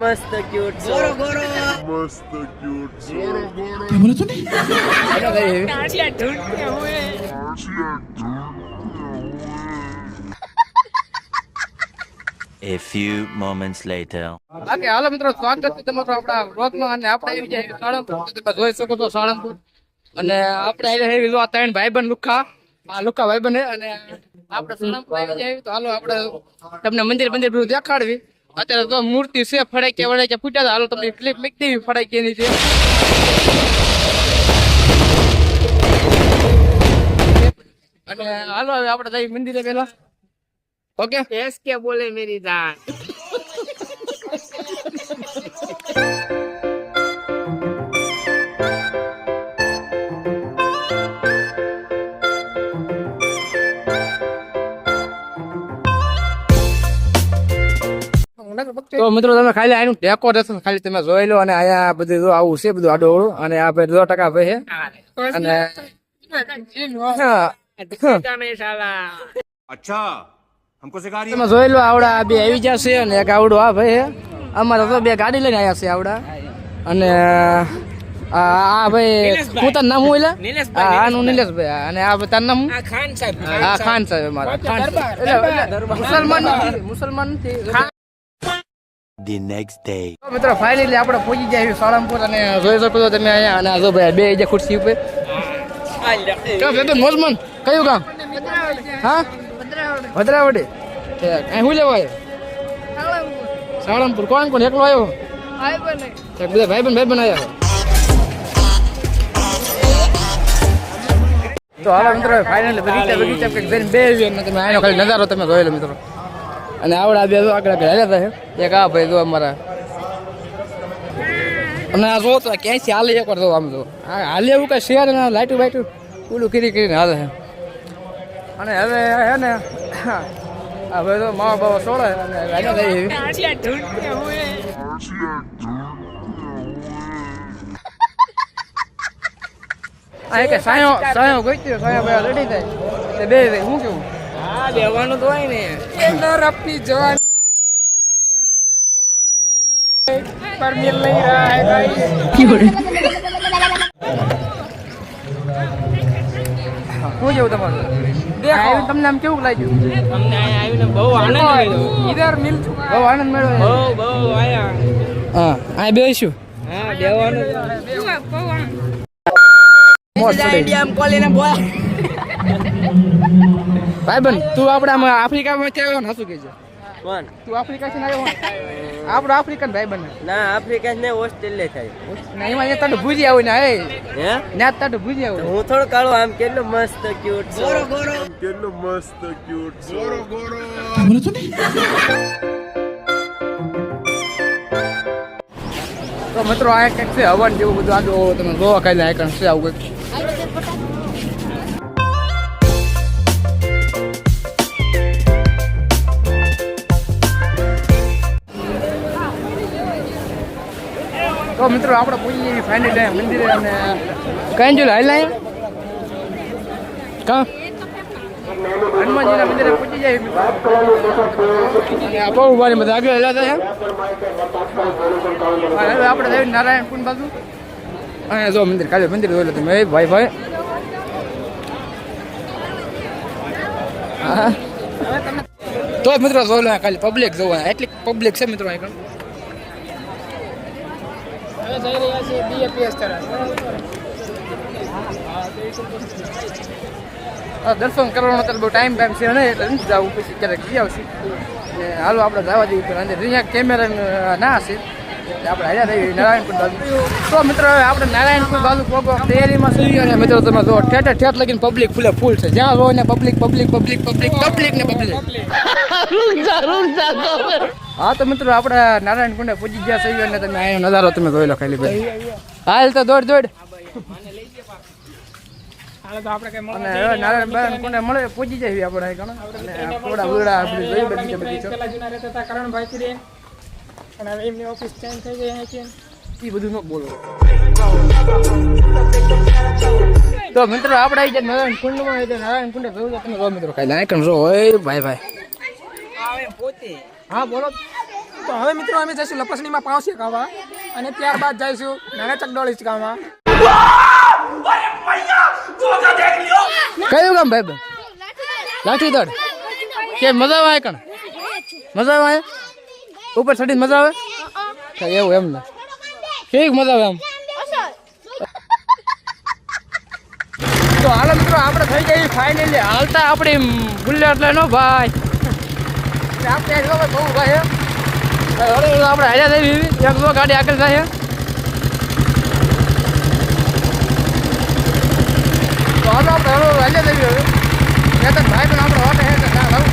મસ્ત ક્યુટ ગોરો ગોરો. A few moments later. બાકી હાલ મિત્રો સ્વાગત છે તમારું આપણા વ્લોગમાં અને આપણે આવી જાય સાળંગપુર. તમે જોઈ શકો છો સાળંગપુર. અને આપણે આવી જાય જો આ ત્રણ ભાઈબંધ લુખા. આ લુખા ભાઈબંધ અને આપણે સાળંગપુર આવી જાય તો હાલો આપણે તમને મંદિર મંદિર બધું દેખાડવી. અત્યારે તો મૂર્તિ છે વળે કે ફૂટ્યા. હાલો તમને ક્લિપ મૂકી દેવી ફડાઈ એની છે. અને હાલો હવે આપણે જઈએ મંદિરે પેલા ઓકે? એસ કે બોલે મેરી જાન. તો મિત્રો તમે ખાલી આનું ડેકોરેશન ખાલી તમે જોઈ લો અને અહીંયા બધું જો આવું છે બધું આડોળું અને આ ભાઈ દો ટકા ભાઈ અને અચ્છા હમકો સિખા રહી તમે જોઈ લો આવડા બે આવી જશે અને એક આવડો આ ભાઈ અમારે તો બે ગાડી લઈને આવ્યા છે આવડા. અને આ ભાઈ હું તાર નામ હું એટલે હા હું નિલેશભાઈ. અને આ તાર નામ ખાન સાહેબ. હા ખાન સાહેબ મારા મુસલમાન નથી મુસલમાન નથી. The next day. મિત્રો ફાઇનલી આપણે પહોંચી જાય સાળંગપુર અને જોઈ શકો છો તમે અહીંયા અને આજો ભાઈ બે જે ખુરશી ઉપર. છે? તો મોજમન કયું ગામ? હા? ભદ્રાવડી. અહીં શું લેવાય સાળંગપુર. કોણ કોણ? એકલો આવ્યો? બધા ભાઈ બન ભાઈ બન આવ્યા. તો હાલો મિત્રો ફાઇનલી બગીચા બગીચા કંઈક જઈને બે અને તમે આનો ખાલી નજારો તમે જોયેલો મિત્રો. અને આવડા બે આકડા આગળ આગળ હાલ્યા હતા એક આ ભાઈ જો અમારા. અને આ જો તો ક્યાંયથી હાલે એકવાર જો આમ જો. આ હાલે એવું કઈ શેર ને લાઈટું બાઈટું. ઓલું કરી કરીને હાલે. છે અને હવે હે ને આ ભાઈ તો માવા બાવા સોળે અને રાજા થઈ આ કે સાયો સાયો ગોઈત્યો સાયો ભાઈ રેડી થાય. તે બે શું હું કેવું? બેવાનું તો હોય ને. રફી જવાન. પર મિલ નહીં રહા હે ભાઈ. શું જેવું તમારું? દેખો. તમને આમ કેવું લાગ્યું? અમને અહીંયા આવીને બહુ આનંદ મળ્યો. ઈધર મિલ બહુ આનંદ મળ્યો બહુ બહુ આયા. હા આ બેસીશું હા બેવાનું મોજ આઈડિયા આમ કોલીને બોલ બન તું આપણા આફ્રિકામાં આવ્યો ને? શું કહેજો? કોણ? તું આફ્રિકા ને આવ્યો ને? આપણો આફ્રિકન બન. ના આફ્રિકા ને ઓસ્ટ્રેલિયા થાય ના એમાં તારું ભૂજી આવું ને હે હે? ના તારું ભૂજી આવું. હું થોડો કાળો આમ કેટલો મસ્ત ક્યુટ ગોરો ગોરો. તો મિત્રો આ કંઈક છે હવન જેવું બધું. આડો તમે જોવા કાલે આ કંઈક છે આવું કંઈક. તો મિત્રો, આપણે એવી ફાઇનલ મંદિરે અને કઈ જો હાલ કા? હનુમાનજીના મંદિરે પૂછી જાય બહુ મારી બધા આગળ હેલા થાય આપણે નારાયણ કુંડ બાજુ. અહીંયા જો મંદિર, કાલે મંદિર જોઈ તમે. ભાઈ ભાઈ. હા. તો મિત્રો જોઈ કાલે પબ્લિક જોવા એટલી પબ્લિક છે મિત્રો દર્શન કરવાનો તો બહુ ટાઈમ ટાઈમ છે ને એટલે નથી જવું પછી ક્યારેક જઈ આવશું. હાલો આપણે જવા દઈએ પણ અંદર. અહીંયા કેમેરા ના હશે. આપણે હાલ્યા થઈ નારાયણપુર બાજુ. તો મિત્રો હવે આપણે નારાયણપુર બાજુ પોગો તૈયારીમાં અને મિત્રો તમે જો ઠેઠ ઠેઠ લગીને પબ્લિક ફૂલે ફૂલ છે. જ્યાં જો ને public public public public public ને પબ્લિક હા, તો મિત્રો, આપણે નારાયણ કુંડે પૂજી ગયા છે અને તમે અહીંયા નજારો તમે જોઈ લો ખાલી ભાઈ. હાલ તો દોડ દોડ. નારાયણ બારાયણ કુંડે મળે, પૂજી જાય આપણે અહીં ઘણા. અને હવે એમની ઓફિસ જોઈ થઈ બધી છે. એ બધું ન તો મિત્રો, આપણે આવી જાય નારાયણ કુંડમાં. આવી જાય નારાયણ કુંડે જોયું તમે મિત્રો ખાઈ લાયકન જો. ભાઈ ભાઈ. હા બોલો. તો હવે મિત્રો અમે જઈશું લપસણીમાં પાવસી ખાવા અને ત્યારબાદ જઈશું નાના ચકડોળી ખાવા. કયું કામ ભાઈ? લાઠી દોડ કે મજા આવે કણ? મજા આવે? ઉપર ચડી મજા આવે? એવું એમ ને. કેવી મજા આવે એમ. તો હાલ મિત્રો આપણે થઈ ગઈ ફાઇનલી હાલતા આપણી બુલેટ એટલે નો ભાઈ. આપણે જો ભાઈ બહુ હળે હળે આપણે હાલ્યા થઈ એક જો ગાડી આગળ જાય તો આપણે હાલ્યા થઈ હવે. ભાઈ પણ આપણે હોટે હે